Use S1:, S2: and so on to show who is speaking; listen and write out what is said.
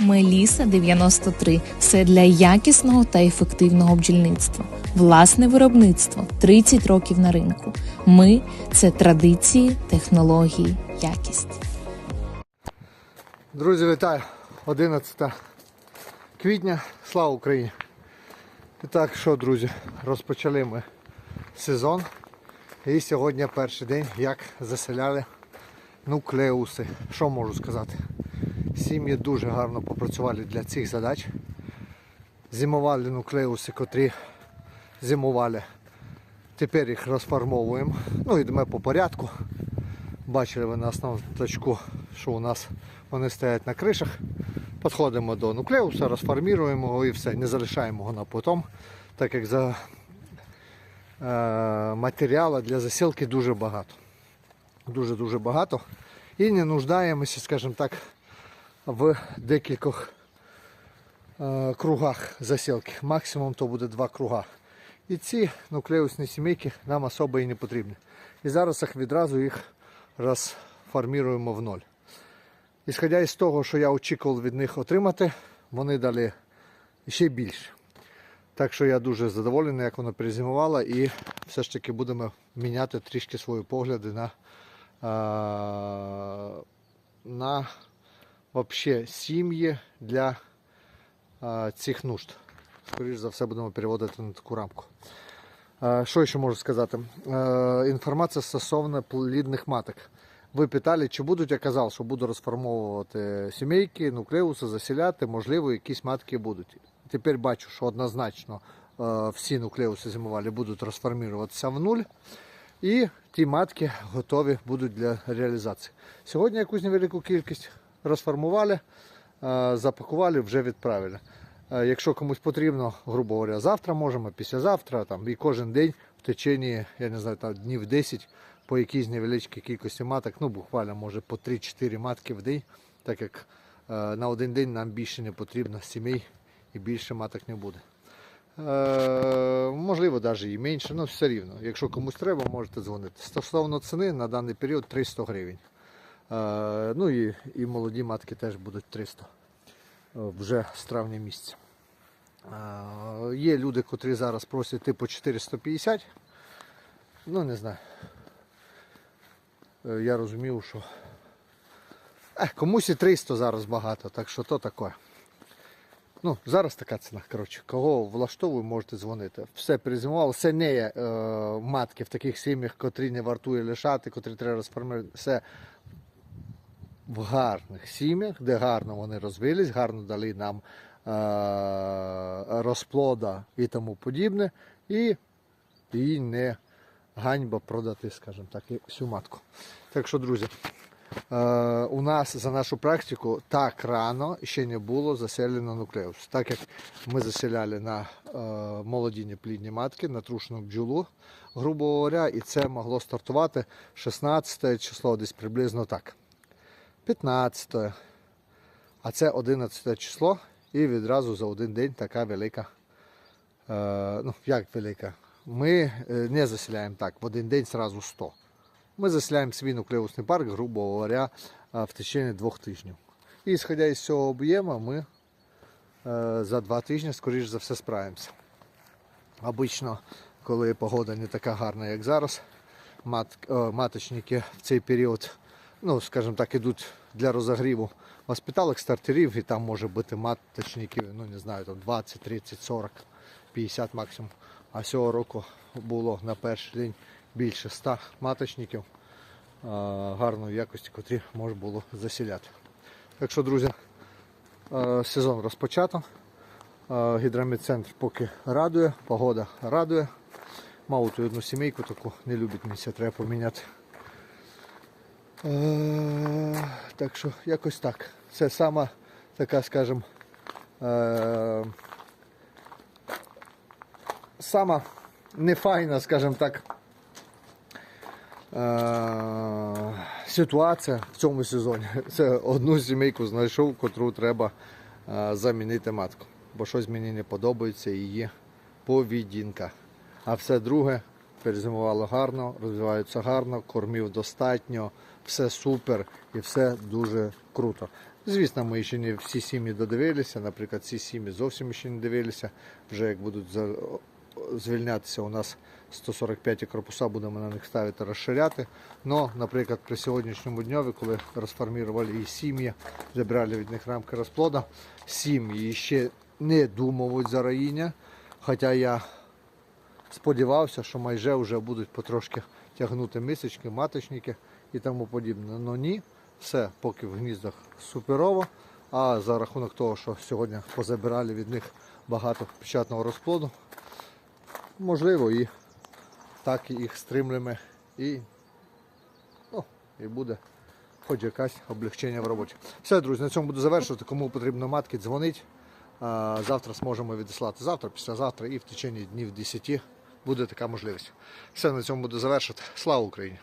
S1: Меліса 93 все для якісного та ефективного бджільництва. Власне виробництво 30 років на ринку. Ми це традиції, технології, якість.
S2: Друзі, вітаю! 11 квітня. Слава Україні! І так, що, друзі, розпочали ми сезон. І сьогодні перший день, як заселяли нуклеуси. Що можу сказати? Сім'ї дуже гарно попрацювали для цих задач. Зимували нуклеуси, котрі зимували. Тепер їх розформовуємо. Ну, йдемо по порядку. Бачили ви на основному точку, що у нас вони стоять на кришах. Підходимо до нуклеуса, розформуємо його і все, не залишаємо його на потом, так як за е, матеріалу для засілки дуже багато. Дуже-дуже багато. І не нуждаємося, скажімо так, в декількох е, кругах засілки. Максимум то буде два круга. І ці нуклеусні сімейки нам особо і не потрібні. І зараз їх відразу їх розформуємо в ноль. Ісходя із того, що я очікував від них отримати, вони дали ще більше. Так що я дуже задоволений, як воно перезимувало, і все ж таки будемо міняти трішки свої погляди на, на вообще, сім'ї для а, цих нужд. Скоріше за все будемо переводити на таку рамку. Е, Що ще можу сказати? Е, Інформація стосовно плідних маток. Ви питали, чи будуть, я казав, що буду розформовувати сімейки, нуклеуси, засіляти, можливо, якісь матки будуть. Тепер бачу, що однозначно всі нуклеуси зимувалі будуть розформуватися в нуль. І ті матки готові будуть для реалізації. Сьогодні якусь невелику кількість розформували, е, запакували, вже відправили. Е, Якщо комусь потрібно, грубо говоря, завтра можемо, післязавтра, там, і кожен день в течение, я не знаю, там, днів 10 по якійсь невеличкій кількості маток, ну буквально може по 3-4 матки в день, так як е, на один день нам більше не потрібно сімей і більше маток не буде. Е, можливо, навіть і менше, але все рівно. Якщо комусь треба, можете дзвонити. Стосовно ціни на даний період 300 гривень. Е, ну і, і молоді матки теж будуть 300 е, вже з травня місяця. Е, Є люди, котрі зараз просять типу 450. Ну, не знаю. Я розумів, що е, комусь і 300 зараз багато, так що то таке. Ну, зараз така ціна. Коротше, кого влаштовує, можете дзвонити. Все перезимувало. Це не є е, матки в таких сім'ях, котрі не вартує лишати, котрі треба розформувати. Все в гарних сім'ях, де гарно вони розвились, гарно дали нам е, розплода і тому подібне. І, і не ганьба продати, скажімо так, всю матку. Так що, друзі, е, у нас за нашу практику так рано ще не було заселено нуклеус. Так як ми заселяли на е, молоді плідні матки, на трушну бджолу, грубо говоря, і це могло стартувати 16 число, десь приблизно так. 15, а це 11 число, і відразу за один день така велика. Е, ну, як велика? Ми е, не заселяємо так, в один день сразу 100. Ми заселяємо свій нуклеусний парк, грубо говоря, е, в течение двох тижнів. І сходя із цього об'єму, ми е, за два тижні, скоріш за все, справимося. Обично, коли погода не така гарна, як зараз, мат, е, маточники в цей період, ну, скажімо так, ідуть для розогріву воспиталок, стартерів, і там може бути маточників, ну не знаю, там 20, 30, 40, 50 максимум. А цього року було на перший день більше 100 маточників гарної якості, котрі можна було засіляти. Так що, друзі, е, сезон розпочато. Е, поки радує, погода радує. Мав одну сімейку таку, не любить місця, треба поміняти. Е, Так що якось так. Це сама така, скажімо, е, сама нефайна, скажімо так, е, ситуація в цьому сезоні. Це одну сімейку знайшов, котру треба замінити матку. Бо щось мені не подобається її поведінка. А все друге перезимувало гарно, розвиваються гарно, кормів достатньо, все супер і все дуже круто. Звісно, ми ще не всі сім'ї додивилися. Наприклад, ці сім'ї зовсім ще не дивилися. Вже як будуть звільнятися у нас 145 корпуса, будемо на них ставити, розширяти. Но, наприклад, при сьогоднішньому дньові, коли розформували і сім'ї, забрали від них рамки розплода, сім'ї ще не думають за роїння. Хоча я сподівався, що майже вже будуть потрошки тягнути мисочки, маточники і тому подібне. Ну ні, все поки в гніздах суперово. А за рахунок того, що сьогодні позабирали від них багато печатного розплоду, можливо, і так їх стримлемо і, ну, і буде хоч якесь облегчення в роботі. Все, друзі, на цьому буду завершувати. Кому потрібно матки, дзвонить. Завтра зможемо відіслати. Завтра, післязавтра і в течение днів 10 буде така можливість. Все, на цьому буду завершити. Слава Україні!